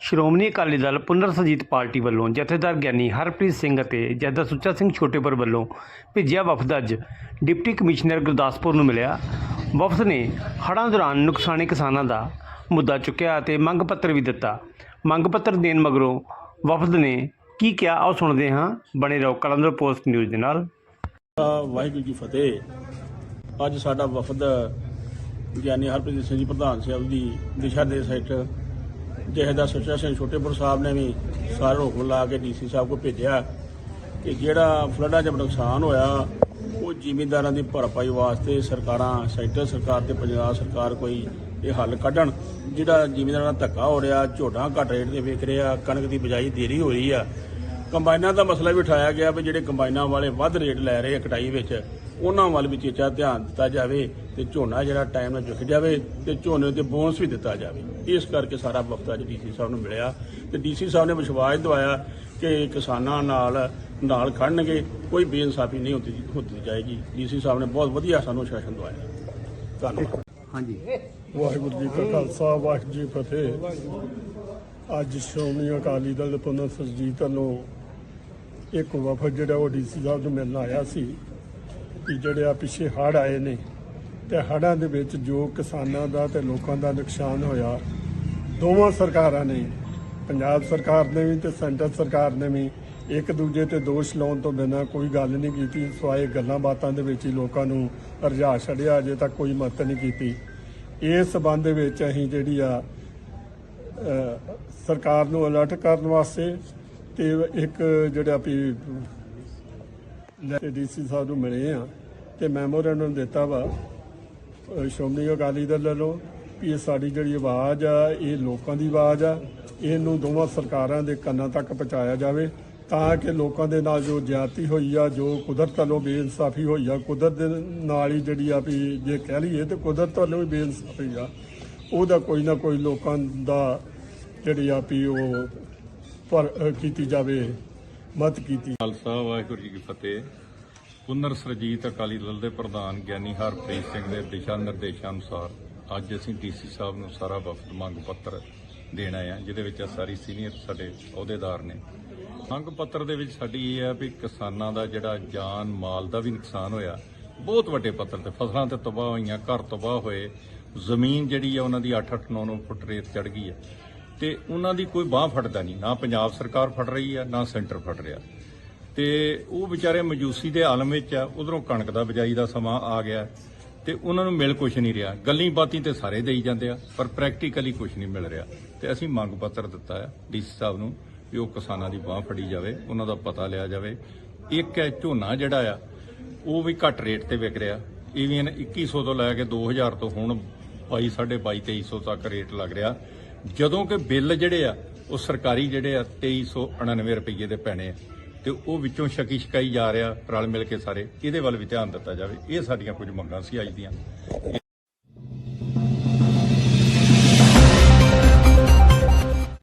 ਸ਼੍ਰੋਮਣੀ ਅਕਾਲੀ ਦਲ ਪੁਨਰ ਸੁਰਜੀਤ ਪਾਰਟੀ ਵੱਲੋਂ ਜਥੇਦਾਰ ਗਿਆਨੀ ਹਰਪ੍ਰੀਤ ਸਿੰਘ ਅਤੇ ਜਥੇਦਾਰ ਸੁੱਚਾ ਸਿੰਘ ਛੋਟੇਪੁਰ ਵੱਲੋਂ ਭੇਜਿਆ ਵਫਦ ਅੱਜ। ਡਿਪਟੀ ਕਮਿਸ਼ਨਰ ਗੁਰਦਾਸਪੁਰ ਨੂੰ ਮਿਲਿਆ। ਵਫਦ ਨੇ ਹੜ੍ਹਾਂ ਦੌਰਾਨ ਨੁਕਸਾਨੇ ਕਿਸਾਨਾਂ ਦਾ ਮੁੱਦਾ ਚੁੱਕਿਆ ਅਤੇ ਮੰਗ ਪੱਤਰ ਵੀ ਦਿੱਤਾ। ਮੰਗ ਪੱਤਰ ਦੇਣ ਮਗਰੋਂ ਵਫਦ ਨੇ ਕੀ ਕਿਹਾ ਆਓ ਸੁਣਦੇ ਹਾਂ। ਬਣੇ ਰਹੋ ਕਲੰਦਰ ਪੋਸਟ ਨਿਊਜ਼ ਦੇ ਨਾਲ। ਵਾਹਿਗੁਰੂ ਜੀ ਫਤਿਹ। ਅੱਜ ਸਾਡਾ ਵਫਦ ਗਿਆਨੀ ਹਰਪ੍ਰੀਤ ਸਿੰਘ ਜੀ, ਪ੍ਰਧਾਨ ਸਾਹਿਬ ਦੀ ਦਿਸ਼ਾ ਦੇ ਸਹਿਤ ਜਹੇਦਾਰ ਸੁੱਚਾ ਸਿੰਘ ਛੋਟੇਪੁਰ ਸਾਹਿਬ ਨੇ ਵੀ ਸਾਰੇ ਹੁਕਮ ਲਾ ਕੇ ਡੀਸੀ ਸਾਹਿਬ ਕੋ ਭੇਜਿਆ ਕਿ ਜਿਹੜਾ ਫਲੱਡਾਂ 'ਚ ਨੁਕਸਾਨ ਹੋਇਆ, ਉਹ ਜ਼ਿਮੀਂਦਾਰਾਂ ਦੀ ਭਰਪਾਈ ਵਾਸਤੇ ਸਰਕਾਰਾਂ, ਸੈਂਟਰ ਸਰਕਾਰ ਤੇ ਪੰਜਾਬ ਸਰਕਾਰ ਕੋਈ ਇਹ ਹੱਲ ਕੱਢਣ। ਜਿਹੜਾ ਜ਼ਿਮੀਂਦਾਰਾਂ ਦਾ ਧੱਕਾ ਹੋ ਰਿਹਾ ਝੋਟਾਂ ਘੱਟ ਰੇਟ ਤੇ ਵਿਕ ਰਿਹਾ, ਕਣਕ ਦੀ ਬਿਜਾਈ ਦੇਰੀ ਹੋ ਰਹੀ ਆ। ਕੰਬਾਈਨਾਂ ਦਾ ਮਸਲਾ ਵੀ ਉਠਾਇਆ ਗਿਆ ਵੀ ਜਿਹੜੇ ਕੰਬਾਈਨਾਂ ਵਾਲੇ ਵੱਧ ਰੇਟ ਲੈ ਰਹੇ ਕਟਾਈ ਵਿੱਚ। ਉਹਨਾਂ ਵੱਲ ਵੀ ਚੇਚਾ ਧਿਆਨ ਦਿੱਤਾ ਜਾਵੇ ਤੇ ਝੋਨਾ ਜਿਹੜਾ ਟਾਈਮ ਨਾਲ ਚੁੱਕ ਜਾਵੇ ਤੇ ਝੋਨੇ ਤੇ ਬੋਨਸ ਵੀ ਦਿੱਤਾ ਜਾਵੇ। ਇਸ ਕਰਕੇ ਸਾਰਾ ਵਫਦ ਅੱਜ ਡੀਸੀ ਸਾਹਿਬ ਨੂੰ ਮਿਲਿਆ ਤੇ ਡੀਸੀ ਸਾਹਿਬ ਨੇ ਵਿਸ਼ਵਾਸ ਦਿਵਾਇਆ ਕਿ ਕਿਸਾਨਾਂ ਨਾਲ ਨਾਲ ਖੜਨਗੇ ਕੋਈ ਬੇਇਨਸਾਫੀ ਨਹੀਂ ਹੁੰਦੀ ਹੁੰਦੀ ਜਾਏਗੀ। ਡੀਸੀ ਸਾਹਿਬ ਨੇ ਬਹੁਤ ਵਧੀਆ ਸਾਨੂੰ ਸ਼ਾਸਨ ਦਵਾਇਆ। ਧੰਨਵਾਦ। ਵਾਹਿਗੁਰੂ ਜੀ ਕਾ ਖਾਲਸਾ ਵਾਹਿਗੁਰੂ ਜੀ ਕੀ ਫਤਿਹ। ਅੱਜ ਸ਼੍ਰੋਮਣੀ ਅਕਾਲੀ ਦਲ ਪੁਨਰ ਸੁਰਜੀਤ ਵੱਲੋਂ ਇੱਕ ਵਫਦ ਜਿਹੜਾ ਉਹ ਡੀਸੀ ਸਾਹਿਬ ਨੂੰ ਮਿਲਣ ਆਇਆ ਸੀ। ਕਿ ਜਿਹੜੇ ਆ ਪਿੱਛੇ ਹੜ੍ਹ ਆਏ ਨੇ ਤੇ ਹੜ੍ਹਾਂ ਦੇ ਵਿੱਚ ਜੋ ਕਿਸਾਨਾਂ ਦਾ ਤੇ ਲੋਕਾਂ ਦਾ ਨੁਕਸਾਨ ਹੋਇਆ, ਦੋਵਾਂ ਸਰਕਾਰਾਂ ਨੇ, ਪੰਜਾਬ ਸਰਕਾਰ ਨੇ ਵੀ ਤੇ ਸੈਂਟਰ ਸਰਕਾਰ ਨੇ ਵੀ ਇੱਕ ਦੂਜੇ ਤੇ ਦੋਸ਼ ਲਾਉਣ ਤੋਂ ਬਿਨਾਂ ਕੋਈ ਗੱਲ ਨਹੀਂ ਕੀਤੀ, ਸਵਾਏ ਗੱਲਾਂ ਬਾਤਾਂ ਦੇ ਵਿੱਚ ਹੀ ਲੋਕਾਂ ਨੂੰ ਰਜਾ ਛੱਡਿਆ, ਅਜੇ ਤੱਕ ਕੋਈ ਮਦਦ ਨਹੀਂ ਕੀਤੀ। ਇਸ ਸਬੰਧ ਦੇ ਵਿੱਚ ਅਸੀਂ ਜਿਹੜੀ ਆ ਸਰਕਾਰ ਨੂੰ ਅਲਰਟ ਕਰਨ ਵਾਸਤੇ ਤੇ ਇੱਕ ਜਿਹੜਾ ਵੀ ਡੀਸੀ ਸਾਹਿਬ ਨੂੰ ਮਿਲੇ ਆ। ਤੇ ਮੈਮੋਰੈਂਡਮ ਦਿੱਤਾ ਵਾ। ਸ਼੍ਰੋਮਣੀ ਅਕਾਲੀ ਦਲ ਵੱਲੋਂ ਵੀ ਇਹ ਸਾਡੀ ਜਿਹੜੀ ਆਵਾਜ਼ ਆ, ਇਹ ਲੋਕਾਂ ਦੀ ਆਵਾਜ਼ ਆ, ਇਹਨੂੰ ਦੋਵਾਂ ਸਰਕਾਰਾਂ ਦੇ ਕੰਨਾਂ ਤੱਕ ਪਹੁੰਚਾਇਆ ਜਾਵੇ ਤਾਂ ਕਿ ਲੋਕਾਂ ਦੇ ਨਾਲ ਜੋ ਜ਼ਿਆਦਤੀ ਹੋਈ ਆ, ਜੋ ਕੁਦਰਤ ਵੱਲੋਂ ਬੇਇਨਸਾਫੀ ਹੋਈ ਆ, ਕੁਦਰਤ ਦੇ ਨਾਲ ਹੀ ਜਿਹੜੀ ਆ ਵੀ ਜੇ ਕਹਿ ਲਈਏ ਤੇ ਕੁਦਰਤ ਵੱਲੋਂ ਵੀ ਬੇਇਨਸਾਫੀ ਆ, ਉਹਦਾ ਕੋਈ ਨਾ ਕੋਈ ਲੋਕਾਂ ਦਾ ਜਿਹੜੀ ਆ ਵੀ ਉਹ ਪਰ ਕੀਤੀ ਜਾਵੇ, ਮਤ ਕੀਤੀ ਖਾਲਸਾ, ਵਾਹਿਗੁਰੂ ਜੀ ਕੀ ਫਤਿਹ। ਪੁਨਰ ਸਰਜੀਤ ਅਕਾਲੀ ਦਲ ਦੇ ਪ੍ਰਧਾਨ ਗਿਆਨੀ ਹਰਪ੍ਰੀਤ ਸਿੰਘ ਦੇ ਦਿਸ਼ਾ ਨਿਰਦੇਸ਼ਾਂ ਅਨੁਸਾਰ ਅੱਜ ਅਸੀਂ ਡੀਸੀ ਸਾਹਿਬ ਨੂੰ ਸਾਰਾ ਵਫਦ ਮੰਗ ਪੱਤਰ ਦੇਣਾ ਆ ਜਿਹਦੇ ਵਿੱਚ ਸਾਰੀ ਸੀਨੀਅਰ ਸਾਡੇ ਅਹੁਦੇਦਾਰ ਨੇ। ਮੰਗ ਪੱਤਰ ਦੇ ਵਿੱਚ ਸਾਡੀ ਇਹ ਆ ਵੀ ਕਿਸਾਨਾਂ ਦਾ ਜਿਹੜਾ ਜਾਨ, ਮਾਲ ਦਾ ਵੀ ਨੁਕਸਾਨ ਹੋਇਆ, ਬਹੁਤ ਵੱਡੇ ਪੱਤਰ ਤੇ ਫਸਲਾਂ ਤੇ ਤਬਾਹ ਹੋਈਆਂ, ਘਰ ਤਬਾਹ ਹੋਏ, ਜ਼ਮੀਨ ਜਿਹੜੀ ਆ ਉਹਨਾਂ ਦੀ 8-8 9-9 ਫੁੱਟ ਰੇਤ ਚੜ ਗਈ ਹੈ ਤੇ ਉਹਨਾਂ ਦੀ ਕੋਈ ਬਾਹ ਫੜਦਾ ਨਹੀਂ, ਨਾ ਪੰਜਾਬ ਸਰਕਾਰ ਫੜ ਰਹੀ ਆ, ਨਾ ਸੈਂਟਰ ਫੜ ਰਿਹਾ। ਤੇ ਉਹ ਵਿਚਾਰੇ ਮਜੂਸੀ ਦੇ ਆਲਮ ਵਿੱਚ ਆ, ਉਧਰੋਂ ਕਣਕ ਦਾ ਬਿਜਾਈ ਦਾ ਸਮਾਂ ਆ ਗਿਆ ਤੇ ਉਹਨਾਂ ਨੂੰ ਮਿਲ ਕੁਛ ਨਹੀਂ ਰਿਹਾ। ਗੱਲੀ ਬਾਤੀ ਤੇ ਸਾਰੇ ਦੇਈ ਜਾਂਦੇ ਆ, ਪਰ ਪ੍ਰੈਕਟੀਕਲੀ ਕੁਛ ਨਹੀਂ ਮਿਲ ਰਿਹਾ। ਤੇ ਅਸੀਂ ਮੰਗ ਪੱਤਰ ਦਿੱਤਾ ਆ ਡੀਸੀ ਸਾਹਿਬ ਨੂੰ ਵੀ ਉਹ ਕਿਸਾਨਾਂ ਦੀ ਬਾਹ ਫੜੀ ਜਾਵੇ, ਉਹਨਾਂ ਦਾ ਪਤਾ ਲਿਆ ਜਾਵੇ। ਇੱਕ ਹੈ ਝੋਨਾ ਜਿਹੜਾ ਆ, ਉਹ ਵੀ ਘੱਟ ਰੇਟ ਤੇ ਵਿਕ ਰਿਹਾ। ਈਵਨ 2100 ਤੋਂ ਲੈ ਕੇ 2000 ਤੋਂ ਹੁਣ 22 22 2300 ਤੱਕ ਰੇਟ ਲੱਗ ਰਿਹਾ। ਜਦੋਂ ਕਿ ਬਿੱਲ ਜਿਹੜੇ ਆ, ਉਹ ਸਰਕਾਰੀ ਜਿਹੜੇ ਆ 2399 ਰੁਪਏ ਦੇ ਪੈਣੇ ਆ। ਤੇ ਉਹ ਵਿੱਚੋਂ ਸ਼ਕੀ ਸ਼ਕਾਈ ਜਾ ਰਿਹਾ ਰਲ ਮਿਲ ਕੇ ਸਾਰੇ, ਇਹਦੇ ਵੱਲ ਵੀ ਧਿਆਨ ਦਿੱਤਾ ਜਾਵੇ। ਇਹ ਸਾਡੀਆਂ ਕੁਝ ਮੰਗਾਂ ਸੀ ਅੱਜ ਦੀਆਂ।